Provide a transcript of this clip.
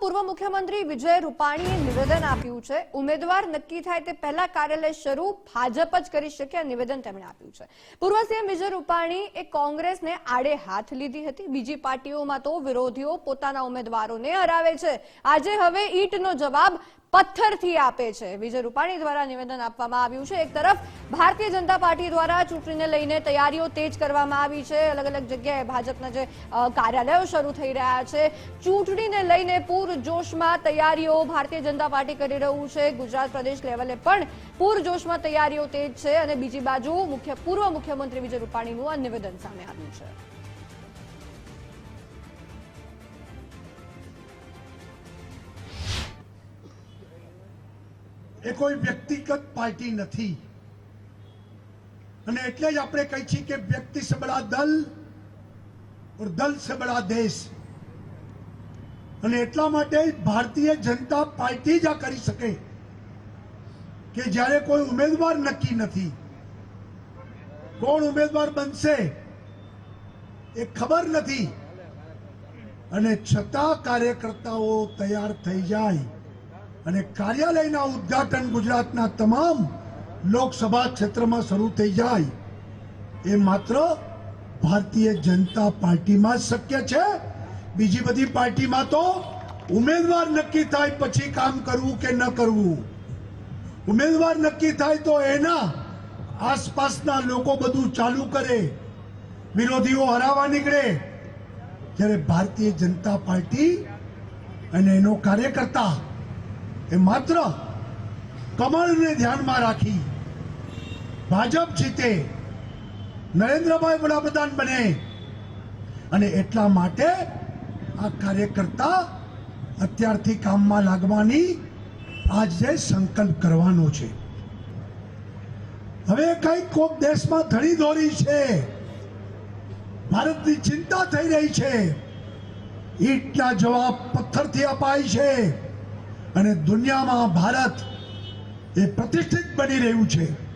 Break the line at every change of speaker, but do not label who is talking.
પૂર્વ મુખ્યમંત્રી વિજય રૂપાણીએ નિવેદન આપ્યું છે. ઉમેદવાર નક્કી થાય તે પહેલા કાર્યાલય શરૂ ભાજપ જ કરી શકે આ નિવેદન તેમણે આપ્યું છે. પૂર્વ સીએમ વિજય રૂપાણી એ કોંગ્રેસને આડે હાથ લીધી હતી. બીજી પાર્ટીઓમાં તો વિરોધીઓ પોતાના ઉમેદવારોને હરાવે છે. આજે હવે ઈટનો જવાબ પથ્થરથી આપે છે. વિજય રૂપાણી દ્વારા નિવેદન આપવામાં આવ્યું છે. એક તરફ ભારતીય જનતા પાર્ટી દ્વારા ચૂંટણીને લઈને તૈયારીઓ તેજ કરવામાં આવી છે. અલગ અલગ જગ્યાએ ભાજપના જે કાર્યાલયો શરૂ થઈ રહ્યા છે. ચૂંટણીને લઈને પૂર જોશમાં તૈયારીઓ ભારતીય જનતા પાર્ટી કરી રહ્યું છે. ગુજરાત પ્રદેશ લેવલે પણ પૂરજોશમાં તૈયારીઓ તેજ છે અને બીજી બાજુ મુખ્ય પૂર્વ મુખ્યમંત્રી વિજય રૂપાણીનું આ નિવેદન સામે આવ્યું છે.
એ કોઈ વ્યક્તિગત પાર્ટી નથી. અને એટલે જ આપણે કહી છીએ કે વ્યક્તિ સે બડા દલ દલ સબળા બડા દેશ. અને એટલા માટે ભારતીય જનતા પાર્ટી જ આ કરી શકે કે જ્યારે કોઈ ઉમેદવાર નક્કી નથી. કોણ ઉમેદવાર બનશે એ ખબર નથી. અને છતાં કાર્યકર્તાઓ તૈયાર થઈ જાય. અને કાર્યાલયના ઉદ્ઘાટન ગુજરાતના તમામ લોકસભા ક્ષેત્રમાં શરૂ થઈ જાય. એ માત્ર ભારતીય જનતા પાર્ટીમાં જ શક્ય છે. બીજી બધી પાર્ટીમાં તો ઉમેદવાર નક્કી થાય પછી કામ કરવું કે ન કરવું. ઉમેદવાર નક્કી થાય તો એના આસપાસના લોકો બધું ચાલુ કરે. વિરોધીઓ હરાવા નીકળે. જ્યારે ભારતીય જનતા પાર્ટી અને એનો કાર્યકર્તા એ માત્ર કમળને ધ્યાનમાં રાખી ભાજપ જીતે, નરેન્દ્રભાઈ વડાપ્રધાન બને. અને એટલા માટે આ કાર્યકર્તા અત્યારથી કામમાં લાગવાની આજે સંકલ્પ કરવાનો છે. હવે કઈ કોક દેશમાં ધણી દોરી છે. ભારતની ચિંતા થઈ રહી છે. ઈટના જવાબ પથ્થરથી અપાય છે અને દુનિયામાં ભારત એ પ્રતિષ્ઠિત બની રહ્યું છે.